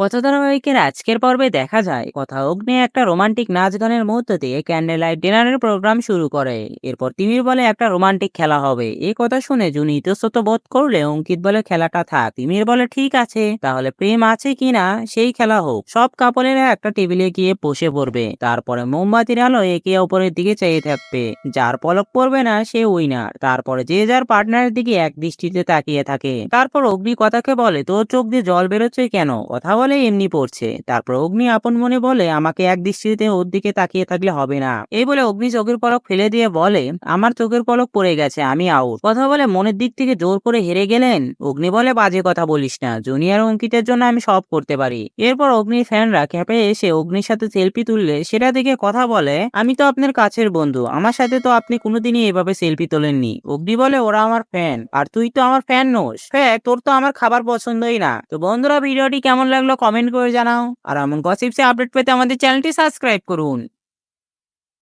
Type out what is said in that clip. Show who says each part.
Speaker 1: কথা ধারাবাহিকের আজকের পর্বে দেখা যায়, কথা অগ্নি একটা রোমান্টিক নাচ গানের মধ্য দিয়ে ক্যান্ডেল লাইট ডিনারের প্রোগ্রাম শুরু করে। এরপর তিমির বলে একটা রোমান্টিক খেলা হবে। এই কথা শুনে জুনি ইতস্তত বোধ করলে অঙ্কিত বলে, খেলাটা থাক। তিমির বলে, ঠিক আছে, তাহলে প্রেম আছে কিনা, সেই খেলা হোক। সব কাপলেরা একটা টেবিলে গিয়ে বসে পড়বে। তারপরে মোমবাতির আলো একে অপরের দিকে চেয়ে থাকবে। যার পলক পড়বে না, সে উইনার তারপরে যে যার পার্টনারের দিকে এক দৃষ্টিতে তাকিয়ে থাকে। তারপর অগ্নি কথাকে বলে, তোর চোখ দিয়ে জল বেরোচ্ছে কেন? কথা বলে এমনি পড়ছে। তারপর অগ্নি আপন মনে বলে, আমাকে এক দৃষ্টিতে ওর দিকে তাকিয়ে থাকলে হবে না। এই বলে অগ্নি চোখের পলক ফেলে দিয়ে বলে, আমার চোখের পলক পড়ে গেছে, আমি আউট কথা বলে মনের দিক থেকে জোর করে হেরে গেলেন। অগ্নি বলে, বাজে কথা বলিস না, জুনিয়র অঙ্কিতের জন্য আমি সব করতে পারি। এরপর অগ্নির ফ্যানরা ক্যাপে এসে অগ্নির সাথে সেলফি তুললে, সেটা দেখে কথা বলে, আমি তো আপনার কাছের বন্ধু, আমার সাথে তো আপনি কোনোদিনই এভাবে সেলফি তোলেননি। অগ্নি বলে, ওরা আমার ফ্যান, আর তুই তো আমার ফ্যান নোস। ফ্যাক তোর তো আমার খাবার পছন্দই না। তো বন্ধুরা, ভিডিওটি কেমন লাগল কমেন্ট করে জানাও আর এমন গসিপসে আপডেট পেতে আমাদের চ্যানেলটি সাবস্ক্রাইব করুন